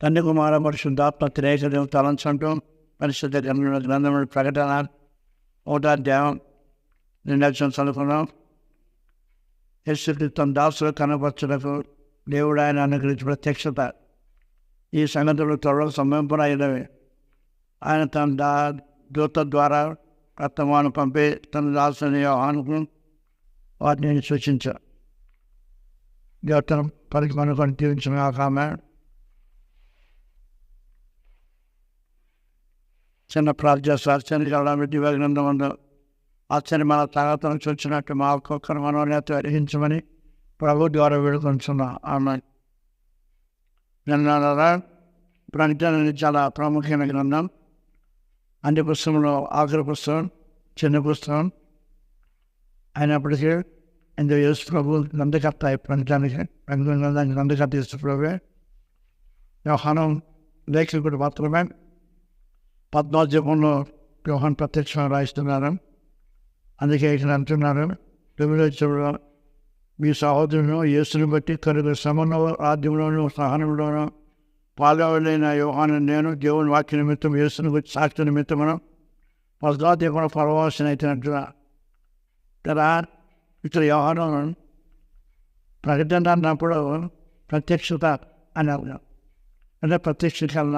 తండ్రి కుమార పరిశుద్ధాత్మ త్రేకదేవం తలంచంటూ పరిశుద్ధ గ్రంథంలో గ్రంథముల ప్రకటన ఒకటో అధ్యాయం రెండు అక్షరం చదువుకున్నాం యశ్వతం దాసులు కనపరచులకు దేవుడు ఆయన అనుగ్రహించి ప్రత్యక్షత ఈ సంగతులు త్వరలో సంభవింపనైనవి ఆయన తన దా దూత ద్వారా వర్తమానం పంపి తన దాసుని యోహానుకు వాటిని సూచించారు దేవతను పలికి మనకు తీర్చిన ఆమె చిన్న ప్రార్థన ఆశ్చర్య దివ్యగ్రంథం ఉందో ఆశ్చర్య మన తర్వాత నుంచి వచ్చినట్టు మా ఒక్కొక్కరు మనోనేత వెలిగించమని ప్రభు ద్వారా వేడుకొంటున్నాం ఆమె నిన్న ప్రకటన చాలా ప్రాముఖ్యమైన గ్రంథం. అన్ని పుస్తకంలో ఆఖరి పుస్తకం చిన్న పుస్తకం అయినప్పటికీ ఇందులో యేసు ప్రభు నందకర్త ప్రపంచానికి గ్రంథానికి గ్రంథకర్త యేసు ప్రభువే వ్యవహారం లేఖకుడు మాత్రమే పద్నాలుగు వ్యవహారం ప్రత్యక్షంగా రాయిస్తున్నారు అందుకే ఇక్కడ అంటున్నారు తొమ్మిదో చెవుడు మీ సహోదరులను యేసుని బట్టి కలుగు శ్రమలో రాజ్యంలోనూ సహనంలోనూ పాల్గొలైన యోహాను నేను దేవుని వాక్య నిమిత్తం యేసుని గురించి సాక్షి నిమిత్తమును పద్నాలుగు కూడా పరవాసన అయితేనట్టుగా కదా? ఇక్కడ వ్యవహారం ప్రకటన అన్నప్పుడు ప్రత్యక్షత అని అర్థం అంటే ప్రత్యక్షకరణ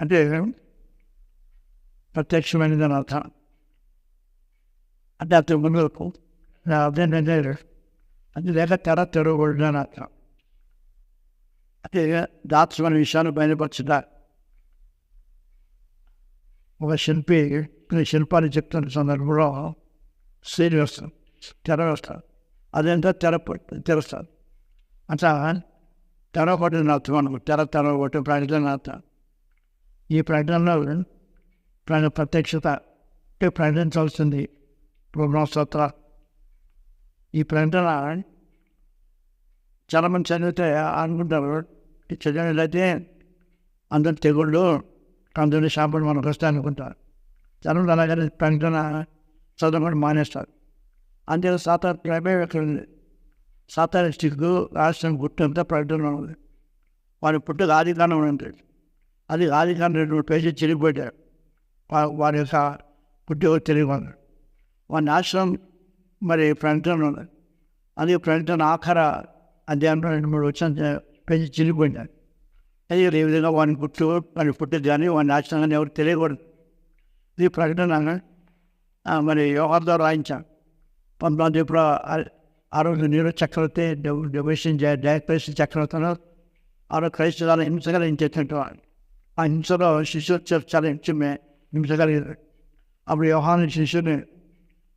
అంటే ప్రత్యక్షమైనది అని అర్థం. అంటే అతని ముందు అదేంటంటే అది లేక తెర తెరవకూడదు అని అర్థం. అంటే దాత్సమైన విషయాన్ని బయలుపరచుట. ఒక శిల్పి కొన్ని శిల్పాన్ని చెప్తున్న సందర్భంలో సీన్ వేస్తాం తెర వేస్తాం అదేంటో తెర తెరుస్తారు అట్లా తెర కొట్టిన అర్థం అనుకో. తెర తెర కొట్టి ప్రకటన అర్థం. ఈ ప్రకటనలో ప్రత్యక్షత ప్రకటించాల్సింది బ్రహ్మస్తోత్ర ఈ ప్రకటన చాలామంది చదివితే అనుకుంటారు ఈ చదివినట్లయితే అందరు తెగుళ్ళు అందరి శాపలు మనకు వస్తాయి అనుకుంటారు జనం అలాగే ప్రకటన చదవకుండా మానేస్తారు. అంతే సాతార ప్రేమే ఎక్కడ ఉంది. సాతార డిస్టిక్ రాష్ట్రం గుట్టంతా ప్రకటన ఉంది. వారి పుట్టుక కారణం ఉంటుంది అది ఆదికాండం రెండు మూడు పేజీలు చిరిగిపోయారు వారి యొక్క పుట్టి తెలియదు వారి ఆశ్రమం మరి ప్రకటన ఉంది అది ప్రకటన ఆఖర అధ్యాయంలో రెండు మూడు వచ్చిన పేజీ చిరిగిపోయినారు అది ఏ విధంగా వాడిని పుట్టు వాని పుట్టింది కానీ వాడిని ఆశ్రమం కానీ ఎవరు తెలియకూడదు. ఇది ప్రకటన మరి యోగా ద్వారా రాయించాం. పంతొమ్మిది ఇప్పుడు ఆ రోజు నీరు చక్రవర్తి డెబిషన్ డైరెక్టరేషన్ చక్రవర్తిలో ఆ రోజు క్రైస్తవాల హింసగా నేను చేసినట్టు వాళ్ళు శిశువు చాలా హింసమే హింస కలిగింది అప్పుడు యోహాను శిష్యుని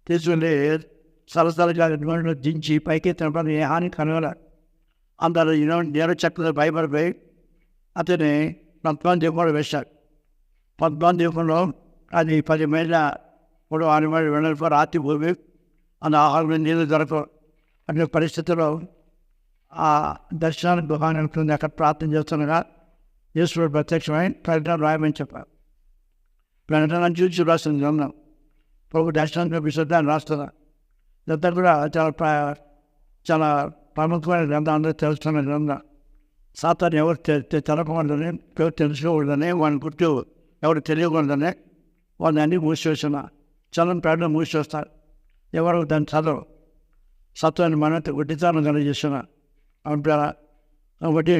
తీసుకుని సరసరగా దించి పైకి తినపడి ఏ హాని కనుగొన అందరూ యూనో నీరు చక్రవర్తి భయపడిపోయి అతని పద్మాన్ దీపంలో వేశారు పద్మాన్ దీపంలో అది పది మేళ్ళ ఇప్పుడు ఆరు వెళ్ళిపో రాత్రి భూమి అందు ఆహారం నీళ్ళు దొరకవు అనే పరిస్థితిలో ఆ దర్శనానికి గుహాన్ని అక్కడ ప్రార్థన చేస్తుండగా ఈశ్వరుడు ప్రత్యక్షమైన ప్రకటన రాయమని చెప్పారు ప్రకటన చూసి రాస్తుంది గ్రంథం ప్రభు దర్శనం చూపిస్తుంది అని రాస్తున్నా ఇదంతా కూడా చాలా చాలా ప్రముఖమైన గ్రంథం అందరూ తెలుస్తున్న గ్రంథం సాతాన్ని ఎవరు తెలపకూడదని ఎవరు తెలుసుకోకూడదని వాడిని గుర్తు ఎవరు తెలియకూడదని వాళ్ళని అన్ని మూసివేసిన చలం ప్రకటన మూసివేస్తారు ఎవరు దాన్ని చదవరు సత్వాన్ని మన గుడ్డితనం కలిగేసిన అంటారా కాబట్టి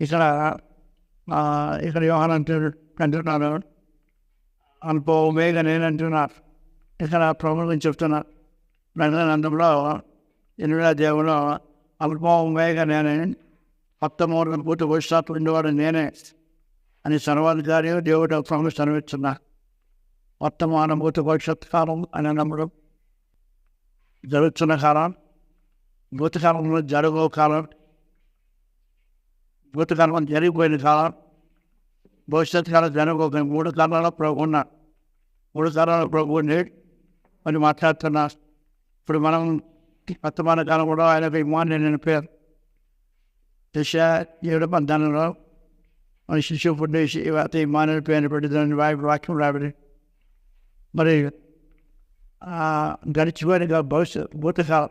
ఇక్కడ ఇక్కడ వ్యవహారం అంటున్నారు అనుభవమేగా నేను అంటున్నారు ఇక్కడ ప్రభుత్వం చెప్తున్నారు రంగనందంలో ఎనిమిదో దేవుడు అనుభవమేగా నేనే మొత్తమూరు పూర్తి భవిష్యత్తు ఉండేవాడు నేనే అని సర్వాధికారి దేవుడు ప్రభు సెలవిస్తున్నా మొత్తం అనుభూతి భవిష్యత్ కాలం అని నమ్మడం జరుగుతున్న కాలం భూతకాలంలో జరగో కాలం భూతకాలం జరిగిపోయిన కాలం భవిష్యత్ కాలం జరగక మూడు కాలంలో ప్రభు ఉన్నా మూడు కాలంలో ప్రభు ఉండి అని మాట్లాడుతున్నా ఇప్పుడు మనం వర్తమాన కాలం కూడా ఆయనకు ఇమాన్ నేను పేరు. దశ ఏడు పద్నాలుగులో మన శిశువు పుట్టేసి అతి ఇమాన్ పేరు పెట్టి దాని వాక్యం రాబడి మరి గడిచిపోయిన భవిష్యత్ భూతకాలం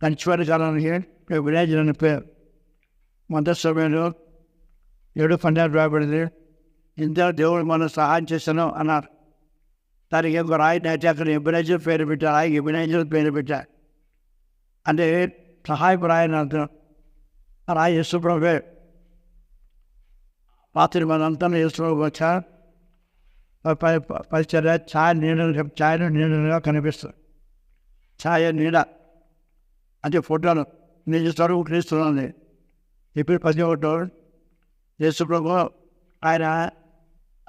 గడిచిపోయిన కాలానికి వినాయకుడు అని పేరు. మొదటి సమయంలో ఏడు పన్నెండు రాబడింది ఇంత దేవుడు మనం సహాయం చేశాను అన్నారు. దానికి ఒక రాయి నాటి అక్కడ ఎబినైజర్ పేరు పెట్టారు. ఆయన ఎబినైజర్ పేరు పెట్టారు. అంటే సహాయపు రాయి అర్థం. ఆ రాయి యశ్వ్రభే పాత్ర మనంతా యేసుప్రభు పరిచర్య ఛాయ నీడలు ఛాయను నీడలుగా కనిపిస్తుంది. ఛాయ నీడ. అంటే ఫోటోలు. నిజ స్వరూపు క్రీస్తున్నాను ఇప్పుడు పది యేసుప్రభు ఆయన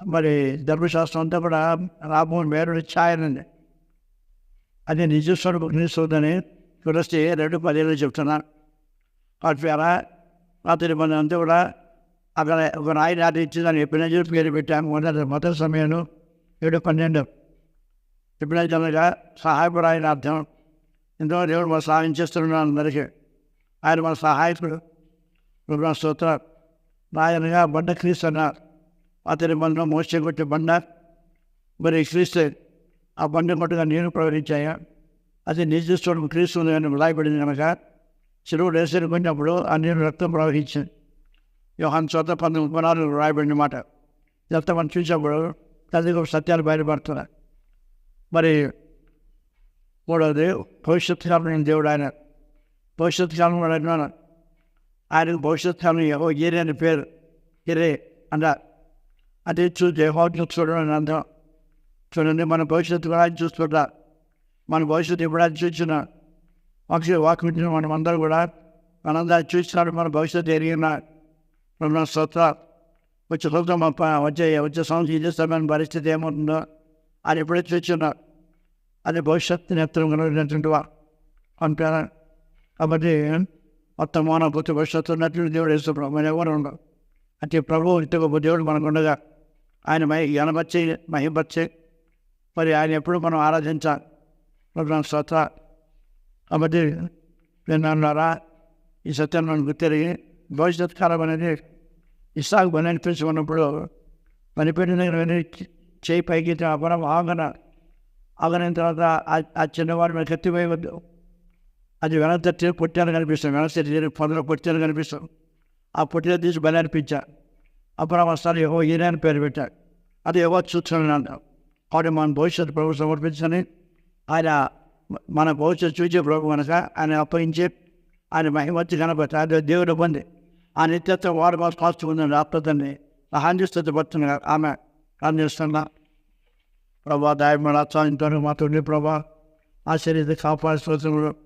మరి ధర్మశాస్త్రం అంతా కూడా రాబోని వేరుడి ఛాయనండి అది నిజ నిలుస్తుందని క్రీస్తుందని తులసి రెండు పదేళ్ళు చెప్తున్నాను వాటి పేర రాత్రి మన అంతా కూడా అక్కడ ఒక రాయి నాటి ఇచ్చి దాన్ని ఎప్పుడైనా పేరు పెట్టాము. మొదటి మొదటి సమయంలో ఏడు పన్నెండు. ఎప్పుడైనా సహాయపడాయని అర్థం ఎంతో దేవుడు మన సహాయం చేస్తున్నాడు అందరికీ. ఆయన మన సహాయకుడు. మన స్తోత్ర నాయనగా బండ క్రీస్తు అన్నారు అతని బండ మోసే కొట్టే బండ మరి క్రీస్తు ఆ బండ కొట్టుగా నేను ప్రవహించాయా అది నిజస్వరం క్రీస్తు అని రాయబడింది కనుక చెరువు వేసరి కొన్నప్పుడు ఆ నీరు రక్తం ప్రవహించింది యోహాన్ చోత పంతొమ్మిది ఉపనాలు రాయబడిన మాట ఇదంతా మనం చూసినప్పుడు తల్లి సత్యాలు బయటపడుతున్నాయి మరి మూడవది భవిష్యత్ కాలం దేవుడు ఆయన భవిష్యత్ కాలం వాడు ఆయన భవిష్యత్తు భవిష్యత్ కాలం ఏవో ఏరే అని పేరు ఏరే అంట అది చూసి హోటల్ చూడడం అని అర్థం. చూడండి మన భవిష్యత్తు కూడా ఆయన చూస్తుంటా మన భవిష్యత్తు ఎప్పుడు ఆయన చూసిన? ఒకసారి వాక్ వింటున్న మనం అందరూ కూడా మనందరూ చూసినాడు మన భవిష్యత్తు ఎరిగిన. మన స్వత వచ్చే సంవత్సరం వచ్చే వచ్చే సంవత్సరం ఇదే సమయం పరిస్థితి ఏమవుతుందో అది ఎప్పుడే చూస్తున్నారు అది భవిష్యత్తు నేత్రం కలిగినటువంటి వారు అంటారా కాబట్టి మొత్తం మౌనభూతి భవిష్యత్తు ఉన్నట్లు దేవుడు వేస్తున్నాడు మన ఎవరు ఉండవు అంటే ప్రభు ఇంత గొప్ప దేవుడు మనకు ఉండగా ఆయన మహి గణపచ్చి మహిపచ్చి మరి ఆయన ఎప్పుడు మనం ఆరాధించాలి? మన స్వత కాబట్టి అన్నారా? ఈ సత్యాన్ని మనం గుర్తెరిగి భవిష్యత్ కాలం అనేది ఇసాకు పని అనిపించి ఉన్నప్పుడు పనిపెట్టిన దగ్గర వెళ్ళి చేయి పైకి అప్పుడు ఆగన ఆగన తర్వాత ఆ- చిన్నవాడు మనకి ఎత్తిపోయవద్దు అది వెనక తట్టి పొట్టాలు కనిపిస్తాం వెనక తట్టి పొదలో పొట్టాలు కనిపిస్తాం ఆ పొట్టిన తీసి బలి అనిపించా అప్పుడు వస్తారు ఏవో ఈయన పేరు పెట్టాడు అది ఏవో చూస్తున్నాను అంటాం కాబట్టి మన భవిష్యత్తు ప్రభు సమర్పించని ఆయన మన భవిష్యత్తు చూసే ప్రభు కనుక ఆయన అప్పగించి ఆయన మహిమచ్చి కనబట్టి అది దేవుడు ఇబ్బంది ఆ నిత్యత్వం వాడు మాకు కాచుకుందని ఆప్తని సహాయం పడుతున్నారు ఆమె అందిస్తున్నా ప్రభా దాయమడ ఇంతవరకు మా తండ్రి ప్రభా ఆశ్చర్యత కాపాడుతున్నారు